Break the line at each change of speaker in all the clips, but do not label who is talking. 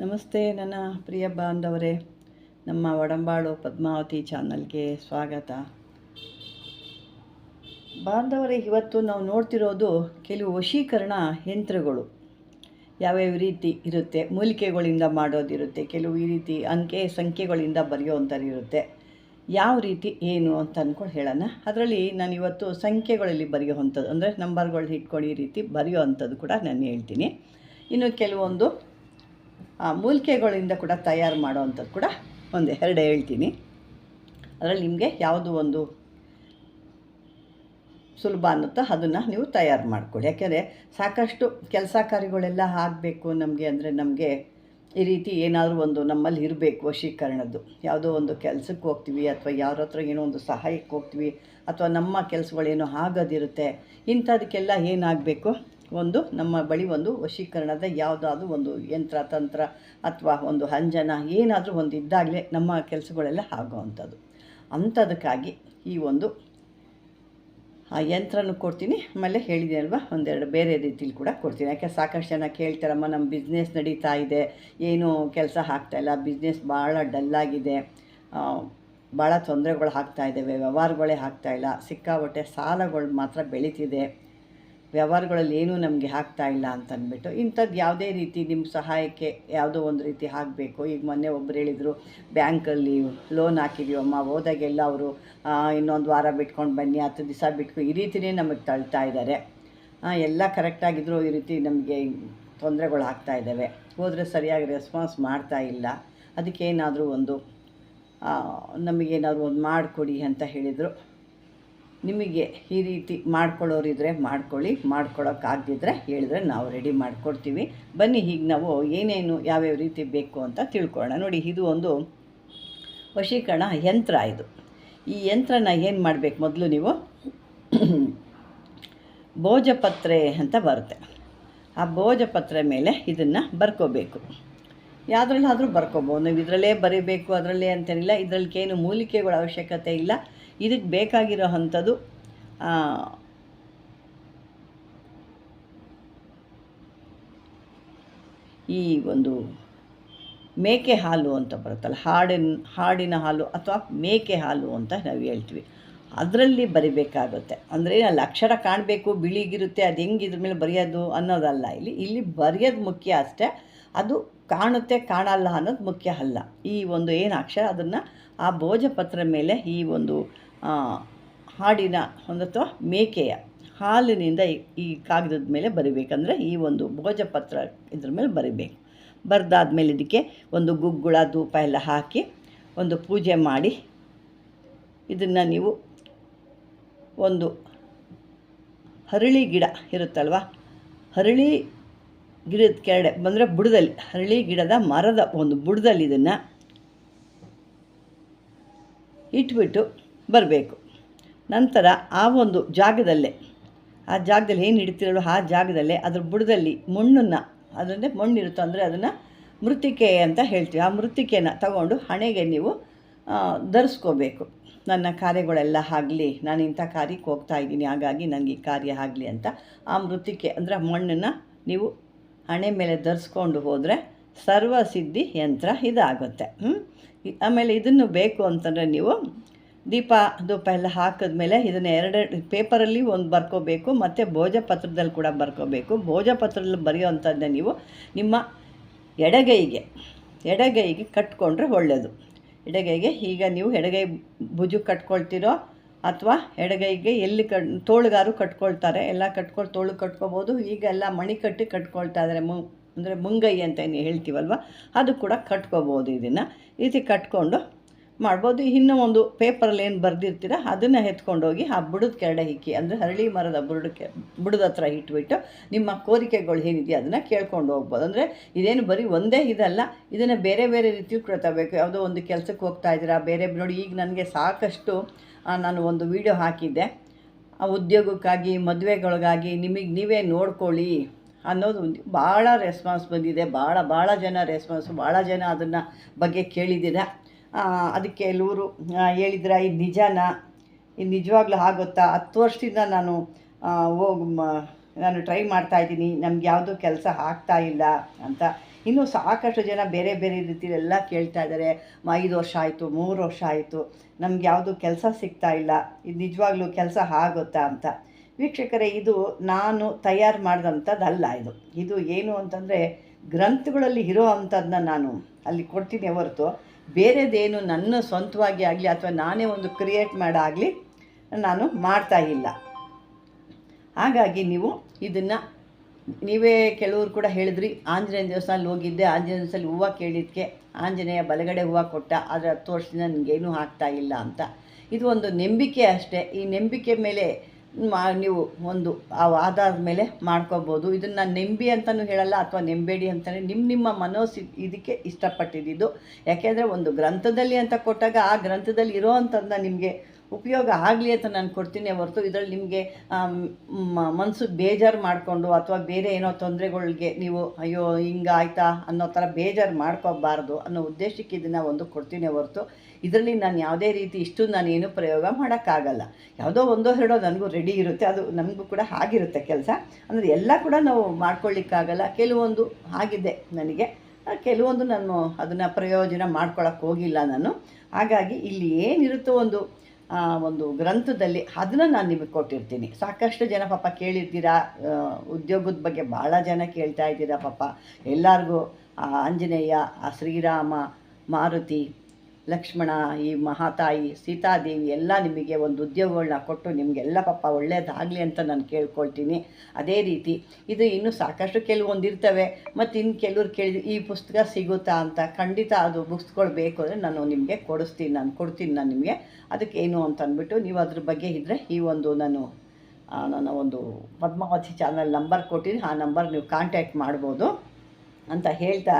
ನಮಸ್ತೆ ನನ್ನ ಪ್ರಿಯ ಬಾಂಧವರೇ. ನಮ್ಮ ಒಡಂಬಾಳು ಪದ್ಮಾವತಿ ಚಾನಲ್ಗೆ ಸ್ವಾಗತ. ಬಾಂಧವರೇ, ಇವತ್ತು ನಾವು ನೋಡ್ತಿರೋದು ಕೆಲವು ವಶೀಕರಣ ಯಂತ್ರಗಳು. ಯಾವ್ಯಾವ ರೀತಿ ಇರುತ್ತೆ, ಮೂಲಿಕೆಗಳಿಂದ ಮಾಡೋದಿರುತ್ತೆ ಕೆಲವು ಈ ರೀತಿ ಅಂಕೆ ಸಂಖ್ಯೆಗಳಿಂದ ಬರೆಯುವಂಥದ್ದಿರುತ್ತೆ ಯಾವ ರೀತಿ, ಏನು ಅಂತ ಅಂದ್ಕೊಂಡು ಹೇಳೋಣ. ಅದರಲ್ಲಿ ನಾನು ಇವತ್ತು ಸಂಖ್ಯೆಗಳಲ್ಲಿ ಬರೆಯೋವಂಥದ್ದು ಅಂದರೆ ನಂಬರ್ಗಳು ಇಟ್ಕೊಂಡು ಈ ರೀತಿ ಬರೆಯುವಂಥದ್ದು ಕೂಡ ನಾನು ಹೇಳ್ತೀನಿ. ಇನ್ನು ಕೆಲವೊಂದು ಮೂಲಿಕೆಗಳಿಂದ ಕೂಡ ತಯಾರು ಮಾಡೋವಂಥದ್ದು ಕೂಡ ಒಂದು. ಎರಡು ಹೇಳ್ತೀನಿ. ಅದರಲ್ಲಿ ನಿಮಗೆ ಯಾವುದು ಒಂದು ಸುಲಭ ಅನ್ನುತ್ತೋ ಅದನ್ನು ನೀವು ತಯಾರು ಮಾಡ್ಕೊಳ್ಳಿ. ಯಾಕೆಂದರೆ ಸಾಕಷ್ಟು ಕೆಲಸ ಕಾರ್ಯಗಳೆಲ್ಲ ಆಗಬೇಕು ನಮಗೆ ಅಂದರೆ ನಮಗೆ ಈ ರೀತಿ ಏನಾದರೂ ಒಂದು ನಮ್ಮಲ್ಲಿ ಇರಬೇಕು ವಶೀಕರಣದ್ದು. ಯಾವುದೋ ಒಂದು ಕೆಲಸಕ್ಕೆ ಹೋಗ್ತೀವಿ ಅಥವಾ ಯಾರ ಹತ್ರ ಏನೋ ಒಂದು ಸಹಾಯಕ್ಕೆ ಹೋಗ್ತೀವಿ ಅಥವಾ ನಮ್ಮ ಕೆಲಸಗಳೇನೋ ಆಗೋದಿರುತ್ತೆ ಇಂಥದಕ್ಕೆಲ್ಲ ಏನಾಗಬೇಕು? ಒಂದು, ನಮ್ಮ ಬಳಿ ಒಂದು ವಶೀಕರಣದ ಯಾವುದಾದ್ರೂ ಒಂದು ಯಂತ್ರ, ತಂತ್ರ ಅಥವಾ ಒಂದು ಅಂಜನ ಏನಾದರೂ ಒಂದು ಇದ್ದಾಗಲೇ ನಮ್ಮ ಕೆಲಸಗಳೆಲ್ಲ ಆಗೋವಂಥದ್ದು. ಅಂಥದಕ್ಕಾಗಿ ಈ ಒಂದು, ಆ ಯಂತ್ರನೂ ಕೊಡ್ತೀನಿ. ಆಮೇಲೆ ಹೇಳಿದೆ ಅಲ್ವಾ ಒಂದೆರಡು ಬೇರೆ ರೀತಿಲಿ ಕೂಡ ಕೊಡ್ತೀನಿ. ಯಾಕೆ ಸಾಕಷ್ಟು ಜನ ಕೇಳ್ತಾರಮ್ಮ, ನಮ್ಮ ಬಿಸ್ನೆಸ್ ನಡೀತಾ ಇದೆ. ಏನೂ ಕೆಲಸ ಆಗ್ತಾಯಿಲ್ಲ ಬಿಸ್ನೆಸ್ ಭಾಳ ಡಲ್ಲಾಗಿದೆ ಭಾಳ ತೊಂದರೆಗಳು ಆಗ್ತಾಯಿದ್ದಾವೆ ವ್ಯವಹಾರಗಳೇ ಆಗ್ತಾಯಿಲ್ಲ ಸಿಕ್ಕಾಪಟ್ಟೆ ಸಾಲಗಳು ಮಾತ್ರ ಬೆಳೀತಿದೆ. ವ್ಯವಹಾರಗಳಲ್ಲಿ ಏನೂ ನಮಗೆ ಆಗ್ತಾ ಇಲ್ಲ ಅಂತಂದ್ಬಿಟ್ಟು ಇಂಥದ್ದು ಯಾವುದೇ ರೀತಿ ನಿಮ್ಮ ಸಹಾಯಕ್ಕೆ ಯಾವುದೋ ಒಂದು ರೀತಿ ಆಗಬೇಕು ಈಗ ಮೊನ್ನೆ ಒಬ್ಬರು ಹೇಳಿದರು, ಬ್ಯಾಂಕಲ್ಲಿ ಲೋನ್ ಹಾಕಿದೀವಮ್ಮ ಹೋದಾಗೆಲ್ಲ ಅವರು ಇನ್ನೊಂದು ವಾರ ಬಿಟ್ಕೊಂಡು ಬನ್ನಿ, ಹತ್ತು ದಿವಸ ಬಿಟ್ಕೊ, ಈ ರೀತಿಯೇ ನಮಗೆ ತಳ್ತಾ ಇದ್ದಾರೆ ಎಲ್ಲ ಕರೆಕ್ಟಾಗಿದ್ದರೂ ಈ ರೀತಿ ನಮಗೆ ತೊಂದರೆಗಳು ಆಗ್ತಾ ಇದ್ದಾವೆ ಹೋದರೆ ಸರಿಯಾಗಿ ರೆಸ್ಪಾನ್ಸ್ ಮಾಡ್ತಾ ಇಲ್ಲ. ಅದಕ್ಕೇನಾದರೂ ಒಂದು ನಮಗೇನಾದರೂ ಒಂದು ಮಾಡಿಕೊಡಿ ಅಂತ ಹೇಳಿದರು. ನಿಮಗೆ ಈ ರೀತಿ ಮಾಡ್ಕೊಳ್ಳೋರಿದ್ರೆ ಮಾಡ್ಕೊಳ್ಳಿ, ಮಾಡ್ಕೊಳ್ಳೋಕ್ಕಾಗದಿದ್ರೆ ಹೇಳಿದ್ರೆ ನಾವು ರೆಡಿ ಮಾಡಿಕೊಡ್ತೀವಿ. ಬನ್ನಿ ಈಗ ನಾವು ಏನೇನು ಯಾವ್ಯಾವ ರೀತಿ ಬೇಕು ಅಂತ ತಿಳ್ಕೊಳ್ಳೋಣ. ನೋಡಿ, ಇದು ಒಂದು ವಶೀಕರಣ ಯಂತ್ರ ಇದು. ಈ ಯಂತ್ರನ ಏನು ಮಾಡಬೇಕು ಮೊದಲು ನೀವು? ಭೋಜಪತ್ರೆ ಅಂತ ಬರುತ್ತೆ. ಆ ಭೋಜಪತ್ರೆ ಮೇಲೆ ಇದನ್ನು ಬರ್ಕೋಬೇಕು. ಯಾವುದ್ರಲ್ಲಾದರೂ ಬರ್ಕೋಬೋದು. ನೀವು ಇದರಲ್ಲೇ ಬರೀಬೇಕು, ಅದರಲ್ಲೇ ಅಂತೇನಿಲ್ಲ. ಇದರಲ್ಲಿಗೇನು ಮೂಲಿಕೆಗಳ ಅವಶ್ಯಕತೆ ಇಲ್ಲ. ಇದಕ್ಕೆ ಬೇಕಾಗಿರೋ ಅಂಥದ್ದು ಈ ಒಂದು ಮೇಕೆ ಹಾಲು ಅಂತ ಬರುತ್ತಲ್ಲ, ಹಾಡಿನ ಹಾಡಿನ ಹಾಲು ಅಥವಾ ಮೇಕೆ ಹಾಲು ಅಂತ ನಾವು ಹೇಳ್ತೀವಿ. ಅದರಲ್ಲಿ ಬರಿಬೇಕಾಗುತ್ತೆ. ಅಂದರೆ ಅಲ್ಲಿ ಅಕ್ಷರ ಕಾಣಬೇಕು, ಬಿಳಿಗಿರುತ್ತೆ, ಅದು ಹೆಂಗೆ ಇದ್ರ ಮೇಲೆ ಬರೆಯೋದು ಅನ್ನೋದಲ್ಲ ಇಲ್ಲಿ. ಇಲ್ಲಿ ಬರೆಯೋದು ಮುಖ್ಯ ಅಷ್ಟೇ, ಅದು ಕಾಣುತ್ತೆ, ಕಾಣಲ್ಲ ಅನ್ನೋದು ಮುಖ್ಯ ಅಲ್ಲ. ಈ ಒಂದು ಏನು ಅಕ್ಷರ ಅದನ್ನು ಆ ಭೋಜಪತ್ರ ಮೇಲೆ ಈ ಒಂದು ಹಾಡಿನ ಒಂದು ಅಥವಾ ಮೇಕೆಯ ಹಾಲಿನಿಂದ ಈ ಕಾಗದದ ಮೇಲೆ ಬರಿಬೇಕಂದ್ರೆ ಈ ಒಂದು ಭೋಜಪತ್ರ ಇದ್ರ ಮೇಲೆ ಬರಿಬೇಕು. ಬರೆದಾದ್ಮೇಲೆ ಇದಕ್ಕೆ ಒಂದು ಗುಗ್ಗುಳ, ಧೂಪ ಎಲ್ಲ ಹಾಕಿ ಒಂದು ಪೂಜೆ ಮಾಡಿ ಇದನ್ನು ನೀವು ಒಂದು ಹರಳಿ ಗಿಡ ಇರುತ್ತಲ್ವ? ಹರಳಿ ಗಿಡದ ಕೆರಡೆ ಬಂದರೆ ಬುಡದಲ್ಲಿ, ಹರಳಿ ಗಿಡದ ಮರದ ಒಂದು ಬುಡದಲ್ಲಿ ಇದನ್ನು ಇಟ್ಬಿಟ್ಟು ಬರಬೇಕು. ನಂತರ ಆ ಒಂದು ಜಾಗದಲ್ಲೇ, ಆ ಜಾಗದಲ್ಲಿ ಏನು ಇಡ್ತಿರಲ್ಲ ಆ ಜಾಗದಲ್ಲೇ ಅದ್ರ ಬುಡದಲ್ಲಿ ಮಣ್ಣನ್ನು ಅದನ್ನೇ ಮಣ್ಣಿರುತ್ತೋ ಅಂದರೆ ಅದನ್ನು ಮೃತ್ತಿಕೆ ಅಂತ ಹೇಳ್ತೀವಿ. ಆ ಮೃತ್ತಿಕೆನ ತಗೊಂಡು ಹಣೆಗೆ ನೀವು ಧರಿಸ್ಕೋಬೇಕು. ನನ್ನ ಕಾರ್ಯಗಳೆಲ್ಲ ಆಗಲಿ, ನಾನು ಇಂಥ ಕಾರ್ಯಕ್ಕೆ ಹೋಗ್ತಾ ಇದ್ದೀನಿ, ಹಾಗಾಗಿ ನನಗೆ ಈ ಕಾರ್ಯ ಆಗಲಿ ಅಂತ ಆ ಮೃತ್ತಿಕೆ ಅಂದರೆ ಮಣ್ಣನ್ನು ನೀವು ಹಣೆ ಮೇಲೆ ಧರಿಸ್ಕೊಂಡು ಹೋದರೆ ಸರ್ವಸಿದ್ಧಿ ಯಂತ್ರ ಇದಾಗುತ್ತೆ. ಆಮೇಲೆ ಇದನ್ನು ಬೇಕು ಅಂತಂದರೆ ನೀವು ದೀಪ ಧೂಪ ಎಲ್ಲ ಹಾಕಿದ್ಮೇಲೆ ಇದನ್ನು ಎರಡು ಪೇಪರಲ್ಲಿ ಒಂದು ಬರ್ಕೋಬೇಕು, ಮತ್ತು ಭೋಜಪತ್ರದಲ್ಲಿ ಕೂಡ ಬರ್ಕೋಬೇಕು. ಭೋಜಪತ್ರದಲ್ಲಿ ಬರೆಯೋವಂಥದ್ದನ್ನ ನೀವು ನಿಮ್ಮ ಎಡಗೈಗೆ ಎಡಗೈಗೆ ಕಟ್ಕೊಂಡ್ರೆ ಒಳ್ಳೆಯದು ಎಡಗೈಗೆ ಈಗ ನೀವು ಎಡಗೈ ಭುಜು ಕಟ್ಕೊಳ್ತೀರೋ ಅಥವಾ ಎಡಗೈಗೆ ಎಲ್ಲಿ ಕ, ತೋಳುಗಾರು ಕಟ್ಕೊಳ್ತಾರೆ, ಎಲ್ಲ ಕಟ್ಕೊಂಡು ತೋಳು ಕಟ್ಕೋಬೋದು, ಈಗ ಎಲ್ಲ ಮಣಿಕಟ್ಟಿ ಕಟ್ಕೊಳ್ತಾ ಇದ್ದಾರೆ ಮು, ಅಂದರೆ ಮುಂಗೈ ಅಂತ ಏನು ಹೇಳ್ತೀವಲ್ವ, ಅದು ಕೂಡ ಕಟ್ಕೋಬೋದು ಇದನ್ನು. ರೀತಿ ಕಟ್ಕೊಂಡು ಮಾಡ್ಬೋದು. ಇನ್ನು ಒಂದು ಪೇಪರಲ್ಲಿ ಏನು ಬರೆದಿರ್ತೀರ, ಅದನ್ನು ಎತ್ಕೊಂಡೋಗಿ ಆ ಬುಡದ ಕೆರಡೆ ಹಿಕ್ಕಿ, ಅಂದರೆ ಹರಳಿ ಮರದ ಬುಡಕ್ಕೆ ಬುಡದ ಹತ್ರ ಇಟ್ಬಿಟ್ಟು ನಿಮ್ಮ ಕೋರಿಕೆಗಳು ಏನಿದೆಯೋ ಅದನ್ನು ಕೇಳ್ಕೊಂಡು ಹೋಗ್ಬೋದು. ಅಂದರೆ ಇದೇನು ಬರೀ ಒಂದೇ ಇದಲ್ಲ, ಇದನ್ನು ಬೇರೆ ಬೇರೆ ರೀತಿಯೂ ತಗೋಬೇಕು ಯಾವುದೋ ಒಂದು ಕೆಲಸಕ್ಕೆ ಹೋಗ್ತಾ ಇದ್ದೀರಾ, ಬೇರೆ ನೋಡಿ ಈಗ ನನಗೆ ಸಾಕಷ್ಟು ನಾನು ಒಂದು ವಿಡಿಯೋ ಹಾಕಿದ್ದೆ. ಆ ಉದ್ಯೋಗಕ್ಕಾಗಿ, ಮದುವೆಗಳಿಗಾಗಿ ನಿಮಗೆ ನೀವೇ ನೋಡ್ಕೊಳ್ಳಿ ಅನ್ನೋದು ಒಂದು ಭಾಳ ರೆಸ್ಪಾನ್ಸ್ ಬಂದಿದೆ. ಭಾಳ ಭಾಳ ಜನ ರೆಸ್ಪಾನ್ಸ್ ಭಾಳ ಜನ ಅದನ್ನು ಬಗ್ಗೆ ಕೇಳಿದ್ದೀರ? ಅದಕ್ಕೆ ಕೆಲವರು ಹೇಳಿದ್ರ ಇದು ನಿಜಾನ? ಇದು ನಿಜವಾಗ್ಲೂ ಆಗುತ್ತಾ? ಹತ್ತು ವರ್ಷದಿಂದ ನಾನು ಹೋಗಿ ನಾನು ಟ್ರೈ ಮಾಡ್ತಾ ಇದ್ದೀನಿ. ನಮ್ಗೆ ಯಾವುದೂ ಕೆಲಸ ಆಗ್ತಾ ಇಲ್ಲ ಅಂತ. ಇನ್ನೂ ಸಾಕಷ್ಟು ಜನ ಬೇರೆ ಬೇರೆ ರೀತಿಯೆಲ್ಲ ಕೇಳ್ತಾ ಇದ್ದಾರೆ. ಐದು ವರ್ಷ ಆಯಿತು, ಮೂರು ವರ್ಷ ಆಯಿತು. ನಮ್ಗೆ ಯಾವುದು ಕೆಲಸ ಸಿಗ್ತಾ ಇಲ್ಲ. ಇದು ನಿಜವಾಗ್ಲೂ ಕೆಲಸ ಆಗುತ್ತಾ? ಅಂತ. ವೀಕ್ಷಕರೇ, ಇದು ನಾನು ತಯಾರು ಮಾಡಿದಂಥದ್ದಲ್ಲ ಇದು. ಇದು ಏನು ಅಂತಂದರೆ, ಗ್ರಂಥಗಳಲ್ಲಿ ಇರೋ ಅಂಥದ್ದನ್ನ ನಾನು ಅಲ್ಲಿ ಕೊಡ್ತೀನಿ ಹೊರತು. ಬೇರೆದೇನು ನನ್ನ ಸ್ವಂತವಾಗಿ ಆಗಲಿ ಅಥವಾ ನಾನೇ ಒಂದು ಕ್ರಿಯೇಟ್ ಮಾಡಾಗಲಿ ನಾನು ಮಾಡ್ತಾ ಇಲ್ಲ. ಹಾಗಾಗಿ ನೀವು ಇದನ್ನು, ನೀವೇ ಕೆಲವರು ಕೂಡ ಹೇಳಿದ್ರಿ ಆಂಜನೇಯ ದೇವಸ್ಥಾನಲ್ಲಿ ಹೋಗಿದ್ದೆ ಆಂಜನೇಯ ದೇವಸ್ಥಾನಲ್ಲಿ ಹೂವು ಕೇಳಿದ್ದಕ್ಕೆ ಆಂಜನೇಯ ಬಲಗಡೆ ಹೂವು ಕೊಟ್ಟ, ಆದರೆ ಹತ್ತು ವರ್ಷದಿಂದ ನನಗೇನೂ ಆಗ್ತಾ ಇಲ್ಲ ಅಂತ. ಇದು ಒಂದು ನಂಬಿಕೆ ಅಷ್ಟೇ. ಈ ನಂಬಿಕೆ ಮೇಲೆ ಮಾ, ನೀವು ಒಂದು, ಆ ಆಧಾರದ ಮೇಲೆ ಮಾಡ್ಕೋಬೋದು. ಇದನ್ನು ನಾನು ನೆಂಬಿ ಅಂತಲೂ ಹೇಳಲ್ಲ, ಅಥವಾ ನೆಂಬೇಡಿ ಅಂತಲೇ ನಿಮ್ಮ ನಿಮ್ಮ ಮನೋಸ್, ಇದಕ್ಕೆ ಇಷ್ಟಪಟ್ಟಿದ್ದು. ಯಾಕೆಂದರೆ ಒಂದು ಗ್ರಂಥದಲ್ಲಿ ಅಂತ ಕೊಟ್ಟಾಗ ಆ ಗ್ರಂಥದಲ್ಲಿ ಇರೋ ಅಂಥದ್ದನ್ನ ನಿಮಗೆ ಉಪಯೋಗ ಆಗಲಿ ಅಂತ ನಾನು ಕೊಡ್ತೀನಿ, ಹೊರತು ಇದರಲ್ಲಿ ನಿಮಗೆ ಮನಸ್ಸು ಬೇಜಾರು ಮಾಡಿಕೊಂಡು ಅಥವಾ ಬೇರೆ ಏನೋ ತೊಂದರೆಗಳಿಗೆ ನೀವು, ಅಯ್ಯೋ, ಹಿಂಗಾಯ್ತಾ ಅನ್ನೋ ಥರ ಬೇಜಾರು ಮಾಡ್ಕೋಬಾರ್ದು ಅನ್ನೋ ಉದ್ದೇಶಕ್ಕೆ ಇದನ್ನು ಒಂದು ಕೊಡ್ತೀನಿ ಹೊರತು. ಇದರಲ್ಲಿ ನಾನು ಯಾವುದೇ ರೀತಿ ಇಷ್ಟು ನಾನು ಏನು ಪ್ರಯೋಗ ಮಾಡೋಕ್ಕಾಗಲ್ಲ. ಯಾವುದೋ ಒಂದೋ ಎರಡೋ ನನಗೂ ರೆಡಿ ಇರುತ್ತೆ, ಅದು ನಮಗೂ ಕೂಡ ಆಗಿರುತ್ತೆ ಕೆಲಸ. ಅಂದರೆ ಎಲ್ಲ ಕೂಡ ನಾವು ಮಾಡ್ಕೊಳ್ಳಿಕ್ಕಾಗಲ್ಲ. ಕೆಲವೊಂದು ಆಗಿದೆ ನನಗೆ. ಕೆಲವೊಂದು ನಾನು ಅದನ್ನು ಪ್ರಯೋಜನ ಮಾಡ್ಕೊಳಕ್ಕೆ ಹೋಗಿಲ್ಲ ನಾನು. ಹಾಗಾಗಿ ಇಲ್ಲಿ ಏನಿರುತ್ತೋ ಒಂದು ಒಂದು ಗ್ರಂಥದಲ್ಲಿ ಅದನ್ನು ನಾನು ನಿಮಗೆ ಕೊಟ್ಟಿರ್ತೀನಿ. ಸಾಕಷ್ಟು ಜನ ಪಾಪ ಕೇಳಿರ್ತೀರಾ ಉದ್ಯೋಗದ ಬಗ್ಗೆ ಭಾಳ ಜನ ಕೇಳ್ತಾ ಇದ್ದೀರಾ ಪಾಪ. ಎಲ್ಲರಿಗೂ, ಆ, ಆಂಜನೇಯ, ಆ, ಶ್ರೀರಾಮ, ಮಾರುತಿ ಲಕ್ಷ್ಮಣ, ಈ ಮಹಾತಾಯಿ, ಸೀತಾದೇವಿ ಎಲ್ಲ ನಿಮಗೆ ಒಂದು ಉದ್ಯೋಗಗಳನ್ನ ಕೊಟ್ಟು ನಿಮಗೆಲ್ಲ ಪಾಪ ಒಳ್ಳೆಯದಾಗಲಿ ಅಂತ ನಾನು ಕೇಳ್ಕೊಳ್ತೀನಿ. ಅದೇ ರೀತಿ ಇದು ಇನ್ನೂ ಸಾಕಷ್ಟು ಕೆಲವೊಂದು ಇರ್ತವೆ ಮತ್ತು ಇನ್ನು ಕೆಲವ್ರು ಕೇಳಿದ್ರು ಈ ಪುಸ್ತಕ ಸಿಗುತ್ತಾ ಅಂತ ಖಂಡಿತ ಅದು ಬುಕ್ಸ್ಗಳು ಬೇಕು ಅಂದರೆ ನಾನು ನಿಮಗೆ ಕೊಡಿಸ್ತೀನಿ, ನಾನು ಕೊಡ್ತೀನಿ, ನಾನು ನಿಮಗೆ ಅದಕ್ಕೇನು ಅಂತ ಅಂದ್ಬಿಟ್ಟು ನೀವು ಅದ್ರ ಬಗ್ಗೆ ಇದ್ದರೆ ಈ ಒಂದು ನಾನು ನನ್ನ ಒಂದು ಪದ್ಮಾವತಿ ಚಾನಲ್ ನಂಬರ್ ಕೊಟ್ಟಿದ್ದೀನಿ ಆ ನಂಬರ್ ನೀವು ಕಾಂಟ್ಯಾಕ್ಟ್ ಮಾಡ್ಬೋದು ಅಂತ ಹೇಳ್ತಾ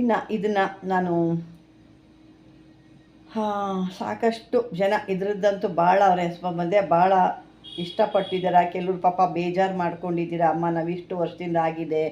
ಇನ್ನು ಇದನ್ನು ನಾನು ಸಾಕಷ್ಟು ಜನ ಇದ್ರದ್ದಂತೂ ಭಾಳ ಬಂದೆ ಭಾಳ ಇಷ್ಟಪಟ್ಟಿದ್ದೀರಾ. ಕೆಲವ್ರು ಪಾಪ ಬೇಜಾರು ಮಾಡ್ಕೊಂಡಿದ್ದೀರಾ? ಅಮ್ಮ ನಾವು ಇಷ್ಟು ವರ್ಷದಿಂದ ಆಗಿದೆ,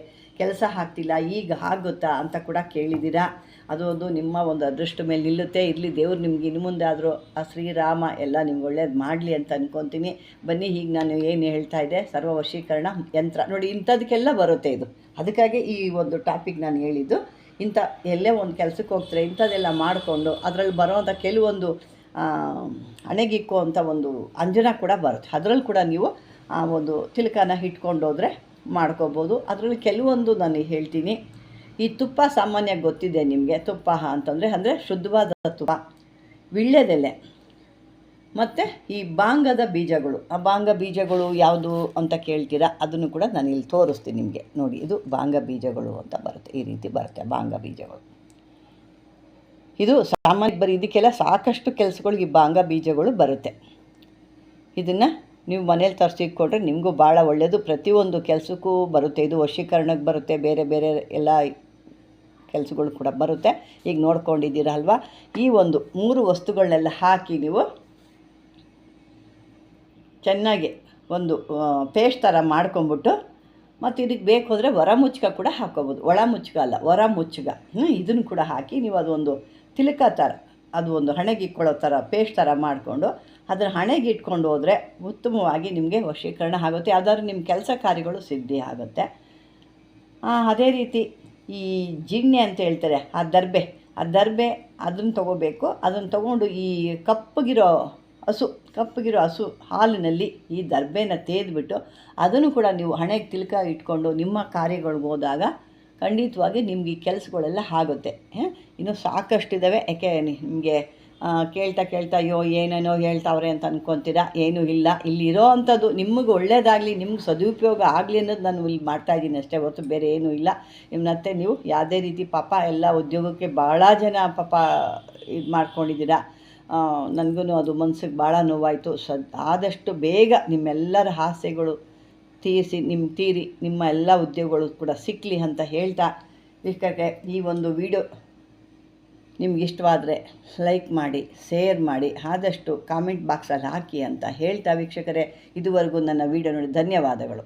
ಕೆಲಸ ಆಗ್ತಿಲ್ಲ, ಈಗ ಆಗುತ್ತಾ ಅಂತ ಕೂಡ ಕೇಳಿದ್ದೀರಾ? ಅದು ಒಂದು ನಿಮ್ಮ ಒಂದು ಅದೃಷ್ಟ ಮೇಲೆ ನಿಲ್ಲುತ್ತೆ. ಇರಲಿ, ದೇವ್ರು ನಿಮ್ಗೆ ಇನ್ನು ಮುಂದೆ ಆದರೂ ಆ ಶ್ರೀರಾಮ ಎಲ್ಲ ನಿಮ್ಗೆ ಒಳ್ಳೇದು ಮಾಡಲಿ ಅಂತ ಅಂದ್ಕೊತೀನಿ ಬನ್ನಿ ಈಗ ನಾನು ಏನು ಹೇಳ್ತಾ ಇದ್ದೆ? ಸರ್ವ ವಶೀಕರಣ ಯಂತ್ರ. ನೋಡಿ, ಇಂಥದಕ್ಕೆಲ್ಲ ಬರುತ್ತೆ ಇದು. ಅದಕ್ಕಾಗಿ ಈ ಒಂದು ಟಾಪಿಕ್ ನಾನು ಹೇಳಿದ್ದು. ಇಂಥ ಎಲ್ಲೇ ಒಂದು ಕೆಲಸಕ್ಕೆ ಹೋಗ್ತಾರೆ, ಇಂಥದ್ದೆಲ್ಲ ಮಾಡಿಕೊಂಡು ಅದರಲ್ಲಿ ಬರೋವಂಥ ಕೆಲವೊಂದು ಹಣೆಗಿಕ್ಕೋ ಅಂತ ಒಂದು ಅಂಜನ ಕೂಡ ಬರುತ್ತೆ. ಅದರಲ್ಲಿ ಕೂಡ ನೀವು, ಆ, ಒಂದು ತಿಲಕನ ಇಟ್ಕೊಂಡು ಹೋದರೆ ಮಾಡ್ಕೋಬೋದು. ಅದರಲ್ಲಿ ಕೆಲವೊಂದು ನಾನು ಹೇಳ್ತೀನಿ. ಈ ತುಪ್ಪ ಸಾಮಾನ್ಯ ಗೊತ್ತಿದೆ ನಿಮಗೆ, ತುಪ್ಪ ಅಂತಂದರೆ ಅಂದರೆ ಶುದ್ಧವಾದ ತುಪ್ಪ. ವಿಳ್ಯದೆಲೆ. ಮತ್ತು ಈ ಬಾಂಗದ ಬೀಜಗಳು. ಆ ಬಾಂಗ ಬೀಜಗಳು ಯಾವುದು ಅಂತ ಕೇಳ್ತೀರಾ? ಅದನ್ನು ಕೂಡ ನಾನು ಇಲ್ಲಿ ತೋರಿಸ್ತೀನಿ ನಿಮಗೆ. ನೋಡಿ, ಇದು ಬಾಂಗ ಬೀಜಗಳು ಅಂತ ಬರುತ್ತೆ. ಈ ರೀತಿ ಬರುತ್ತೆ ಬಾಂಗ ಬೀಜಗಳು. ಇದು ಸಾಮಾನ್ಯ ಬರೀ ಇದಕ್ಕೆಲ್ಲ ಸಾಕಷ್ಟು ಕೆಲಸಗಳು ಈ ಬಾಂಗ ಬೀಜಗಳು ಬರುತ್ತೆ. ಇದನ್ನು ನೀವು ಮನೇಲಿ ತರಿಸಿಕೊಟ್ರೆ ನಿಮಗೂ ಭಾಳ ಒಳ್ಳೆಯದು ಪ್ರತಿಯೊಂದು ಕೆಲಸಕ್ಕೂ ಬರುತ್ತೆ. ಇದು ವಶೀಕರಣಕ್ಕೆ ಬರುತ್ತೆ. ಬೇರೆ ಬೇರೆ ಎಲ್ಲ ಕೆಲಸಗಳು ಕೂಡ ಬರುತ್ತೆ. ಈಗ ನೋಡ್ಕೊಂಡಿದ್ದೀರ ಅಲ್ವಾ? ಈ ಒಂದು ಮೂರು ವಸ್ತುಗಳನ್ನೆಲ್ಲ ಹಾಕಿ ನೀವು ಚೆನ್ನಾಗಿ ಒಂದು ಪೇಸ್ಟ್ ಥರ ಮಾಡ್ಕೊಂಬಿಟ್ಟು ಮತ್ತು ಇದಕ್ಕೆ ಬೇಕು ಅಂದರೆ ಹೊರ ಮುಚ್ಕ ಕೂಡ ಹಾಕ್ಕೋಬೋದು ಒಳ ಮುಚ್ಚಗ ಅಲ್ಲ ಹೊರ ಮುಚ್ಚಗ ಇದನ್ನು ಕೂಡ ಹಾಕಿ ನೀವು ಅದೊಂದು ತಿಲಕ ಥರ, ಅದು ಒಂದು ಹಣೆಗೆ ಇಟ್ಕೊಳ್ಳೋ ಥರ, ಪೇಸ್ಟ್ ಥರ ಮಾಡಿಕೊಂಡು ಅದನ್ನು ಹಣೆಗೆ ಇಟ್ಕೊಂಡು ಹೋದರೆ ಉತ್ತಮವಾಗಿ ನಿಮಗೆ ವಶೀಕರಣ ಆಗುತ್ತೆ. ಯಾವ್ದಾದ್ರು ನಿಮ್ಮ ಕೆಲಸ ಕಾರ್ಯಗಳು ಸಿದ್ಧಿ ಆಗುತ್ತೆ. ಅದೇ ರೀತಿ ಈ ಜಿಣ್ಣೆ ಅಂತ ಹೇಳ್ತಾರೆ, ಆ ದರ್ಬೆ. ಆ ದರ್ಬೆ ಅದನ್ನು ತಗೋಬೇಕು. ಅದನ್ನು ತಗೊಂಡು ಈ ಕಪ್ಪಗಿರೋ ಹಸು, ಕಪ್ಪಗಿರೋ ಹಸು ಹಾಲಿನಲ್ಲಿ ಈ ದರ್ಬೆನ ತೇದ್ಬಿಟ್ಟು ಅದನ್ನು ಕೂಡ ನೀವು ಹಣೆಗೆ ತಿಲಕ ಇಟ್ಕೊಂಡು ನಿಮ್ಮ ಕಾರ್ಯಗಳಿಗೆ ಹೋದಾಗ ಖಂಡಿತವಾಗಿ ನಿಮ್ಗೆ ಈ ಕೆಲಸಗಳೆಲ್ಲ ಆಗುತ್ತೆ. ಇನ್ನು ಸಾಕಷ್ಟು ಇದ್ದಾವೆ ಯಾಕೆ ನಿಮಗೆ ಕೇಳ್ತಾ ಕೇಳ್ತಾ, ಅಯ್ಯೋ, ಏನೇನೋ ಹೇಳ್ತಾವ್ರೆ ಅಂತ ಅನ್ಕೊತೀರಾ? ಏನೂ ಇಲ್ಲ. ಇಲ್ಲಿರೋ ಅಂಥದ್ದು ನಿಮಗೆ ಒಳ್ಳೇದಾಗಲಿ, ನಿಮ್ಗೆ ಸದುಪಯೋಗ ಆಗಲಿ ಅನ್ನೋದು ನಾನು ಇಲ್ಲಿ ಮಾಡ್ತಾಯಿದ್ದೀನಿ ಅಷ್ಟೇ. ಹೊರತು ಬೇರೆ ಏನೂ ಇಲ್ಲ. ನಿಮ್ಮತ್ತೆ ನೀವು ಯಾವುದೇ ರೀತಿ ಪಾಪ ಎಲ್ಲ ಉದ್ಯೋಗಕ್ಕೆ ಭಾಳ ಜನ ಪಾಪ ಇದು ಮಾಡ್ಕೊಂಡಿದ್ದೀರಾ? ನನಗೂ ಅದು ಮನಸ್ಸಿಗೆ ಭಾಳ ನೋವಾಯಿತು. ಸದ್ ಆದಷ್ಟು ಬೇಗ ನಿಮ್ಮೆಲ್ಲರ ಆಸೆಗಳು ತೀರಿಸಿ ನಿಮ್ಮ ತೀರಿ, ನಿಮ್ಮ ಎಲ್ಲ ಉದ್ಯೋಗಗಳು ಕೂಡ ಸಿಕ್ಕಲಿ ಅಂತ ಹೇಳ್ತಾ ವೀಕ್ಷಕರೇ ಈ ಒಂದು ವಿಡಿಯೋ ನಿಮ್ಗೆ ಇಷ್ಟವಾದರೆ ಲೈಕ್ ಮಾಡಿ, ಶೇರ್ ಮಾಡಿ, ಆದಷ್ಟು ಕಾಮೆಂಟ್ ಬಾಕ್ಸಲ್ಲಿ ಹಾಕಿ ಅಂತ ಹೇಳ್ತಾ ವೀಕ್ಷಕರೇ, ಇದುವರೆಗೂ ನನ್ನ ವಿಡಿಯೋ ನೋಡಿ ಧನ್ಯವಾದಗಳು.